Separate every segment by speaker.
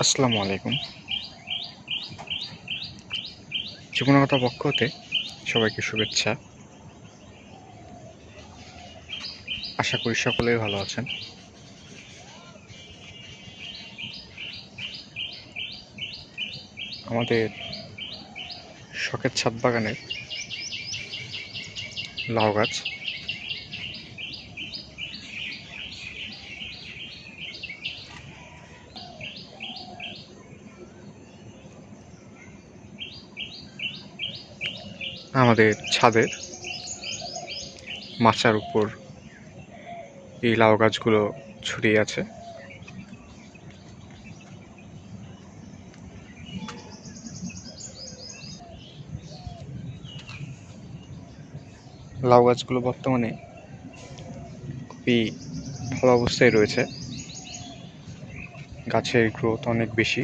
Speaker 1: আসসালামু আলাইকুম। জীবনগত পক্ষ হতে সবাইকে শুভেচ্ছা। আশা করি সকলেই ভালো আছেন। আমাদের শখের ছাদ বাগানের লাউ গাছ আমাদের ছাদের মাচার উপর এই লাউ গাছগুলো ছড়িয়ে আছে। লাউ গাছগুলো বর্তমানে খুবই ভালো অবস্থায় রয়েছে। গাছের গ্রোথ অনেক বেশি।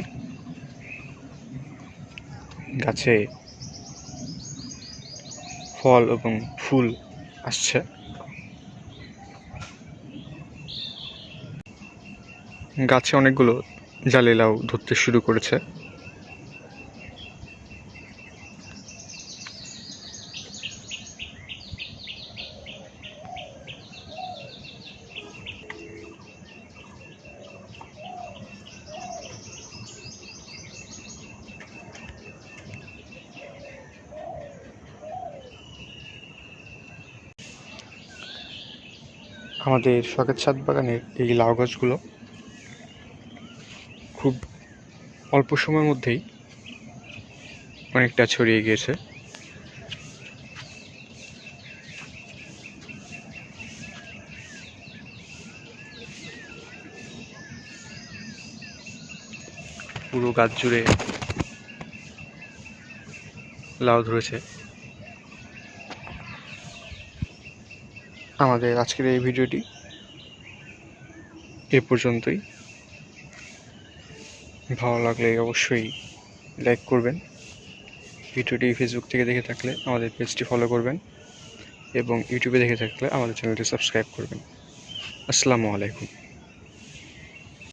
Speaker 1: গাছে ফল এবং ফুল আসছে। গাছে অনেকগুলো জালি লাউ ধরতে শুরু করেছে। আমাদের শখের ছাদ বাগানের এই লাউ গাছগুলো খুব অল্প সময়ের মধ্যেই অনেকটা ছড়িয়ে গিয়েছে। পুরো গাছ জুড়ে লাউ ধরেছে। আমাদের আজকের এই ভিডিওটি এ পর্যন্তই। ভালো লাগলে অবশ্যই লাইক করবেন। ভিডিওটি ফেসবুক থেকে দেখে থাকলে আমাদের পেজটি ফলো করবেন এবং ইউটিউবে দেখে থাকলে আমাদের চ্যানেলটি সাবস্ক্রাইব করবেন। আসসালামু আলাইকুম।